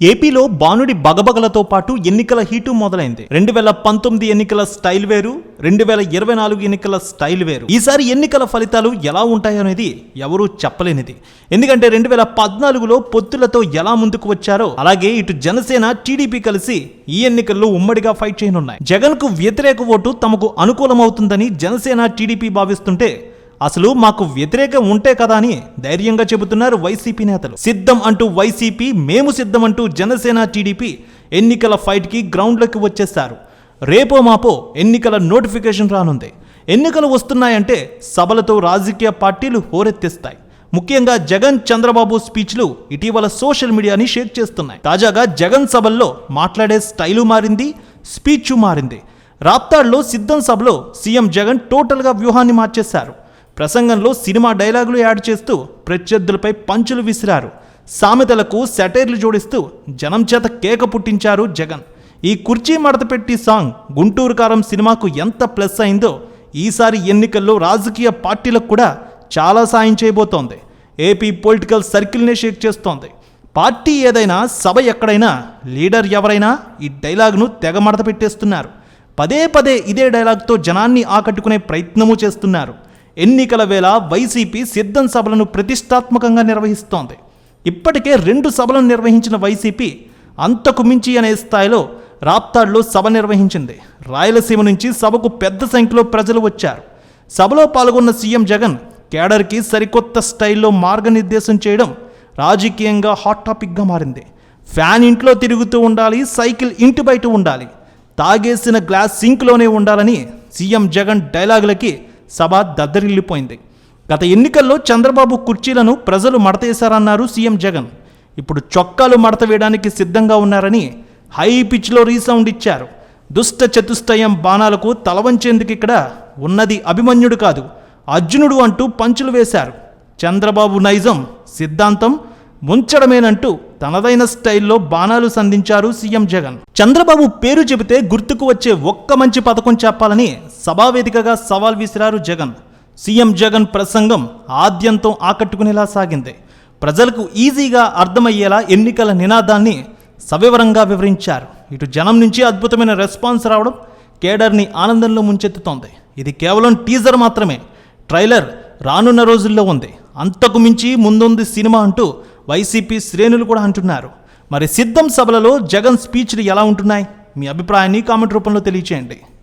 ఏపీలో బానుడి బగబగలతో పాటు ఎన్నికల హీటు మొదలైంది. రెండు వేల పంతొమ్మిది ఎన్నికల స్టైల్ వేరు రెండు వేల ఇరవై నాలుగు ఎన్నికల స్టైల్ వేరు. ఈసారి ఎన్నికల ఫలితాలు ఎలా ఉంటాయనేది ఎవరూ చెప్పలేనిది. ఎందుకంటే రెండు వేల పద్నాలుగులో పొత్తులతో ఎలా ముందుకు వచ్చారో అలాగే ఇటు జనసేన టీడీపీ కలిసి ఈ ఎన్నికల్లో ఉమ్మడిగా ఫైట్ చేయనున్నాయి. జగన్కు వ్యతిరేక ఓటు తమకు అనుకూలమవుతుందని జనసేన టీడీపీ భావిస్తుంటే అసలు మాకు వ్యతిరేకం ఉంటే కదా అని ధైర్యంగా చెబుతున్నారు వైసీపీ నేతలు. సిద్ధం అంటూ వైసీపీ మేము సిద్ధం అంటూ జనసేన టీడీపీ ఎన్నికల ఫైట్కి గ్రౌండ్లోకి వచ్చేస్తారు రేపో మాపో ఎన్నికల నోటిఫికేషన్ రానుంది. ఎన్నికలు వస్తున్నాయంటే సభలతో రాజకీయ పార్టీలు హోరెత్తిస్తాయి. ముఖ్యంగా జగన్ చంద్రబాబు స్పీచ్లు ఇటీవల సోషల్ మీడియాని షేక్ చేస్తున్నాయి. తాజాగా జగన్ సభల్లో మాట్లాడే స్టైలు మారింది స్పీచ్ మారింది. రాప్తాడ్లో సిద్ధం సభలో సీఎం జగన్ టోటల్గా వ్యూహాన్ని మార్చేశారు. ప్రసంగంలో సినిమా డైలాగులు యాడ్ చేస్తూ ప్రత్యర్థులపై పంచులు విసిరారు. సామెతలకు సెటైర్లు జోడిస్తూ జనం చేత కేక పుట్టించారు జగన్. ఈ కుర్చీ మడత పెట్టి సాంగ్ గుంటూరు కారం సినిమాకు ఎంత ప్లస్ అయిందో ఈసారి ఎన్నికల్లో రాజకీయ పార్టీలకు కూడా చాలా సాయం చేయబోతోంది. ఏపీ పొలిటికల్ సర్కిల్నే షేక్ చేస్తోంది. పార్టీ ఏదైనా సభ ఎక్కడైనా లీడర్ ఎవరైనా ఈ డైలాగ్ను తెగ మడత పెట్టేస్తున్నారు. పదే పదే ఇదే డైలాగ్తో జనాన్ని ఆకట్టుకునే ప్రయత్నము చేస్తున్నారు. ఎన్నికల వేళ వైసీపీ సిద్ధం సభలను ప్రతిష్టాత్మకంగా నిర్వహిస్తోంది. ఇప్పటికే రెండు సభలను నిర్వహించిన వైసీపీ అంతకు మించి అనే స్థాయిలో రాప్తాడ్లో సభ నిర్వహించింది. రాయలసీమ నుంచి సభకు పెద్ద సంఖ్యలో ప్రజలు వచ్చారు. సభలో పాల్గొన్న సీఎం జగన్ కేడర్కి సరికొత్త స్టైల్లో మార్గనిర్దేశం చేయడం రాజకీయంగా హాట్ టాపిక్గా మారింది. ఫ్యాన్ ఇంట్లో తిరుగుతూ ఉండాలి సైకిల్ ఇంటి బయట ఉండాలి తాగేసిన గ్లాస్ సింక్లోనే ఉండాలని సీఎం జగన్ డైలాగులకి సభ దద్దరిల్లిపోయింది. గత ఎన్నికల్లో చంద్రబాబు కుర్చీలను ప్రజలు మడతేశారన్నారు సీఎం జగన్. ఇప్పుడు చొక్కాలు మడత వేయడానికి సిద్ధంగా ఉన్నారని హై పిచ్లో రీసౌండ్ ఇచ్చారు. దుష్ట చతుష్టయం బాణాలకు తలవంచేందుకు ఇక్కడ ఉన్నది అభిమన్యుడు కాదు అర్జునుడు అంటూ పంచులు వేశారు. చంద్రబాబు నైజం సిద్ధాంతం ముంచడమేనంటూ తనదైన స్టైల్లో బాణాలు సంధించారు సీఎం జగన్. చంద్రబాబు పేరు చెబితే గుర్తుకు వచ్చే ఒక్క మంచి పథకం చెప్పాలని సభావేదికగా సవాల్ విసిరారు జగన్. సీఎం జగన్ ప్రసంగం ఆద్యంతం ఆకట్టుకునేలా సాగింది. ప్రజలకు ఈజీగా అర్థమయ్యేలా ఎన్నికల నినాదాన్ని సవివరంగా వివరించారు. ఇటు జనం నుంచి అద్భుతమైన రెస్పాన్స్ రావడం కేడర్ని ఆనందంలో ముంచెత్తుతోంది. ఇది కేవలం టీజర్ మాత్రమే. ట్రైలర్ రానున్న రోజుల్లో ఉంది. అంతకు మించి ముందుంది సినిమా అంటూ వైసీపీ శ్రేణులు కూడా అంటున్నారు. మరి సిద్ధం సభలలో జగన్ స్పీచ్లు ఎలా ఉంటున్నాయి? మీ అభిప్రాయాన్ని కామెంట్ రూపంలో తెలియచేయండి.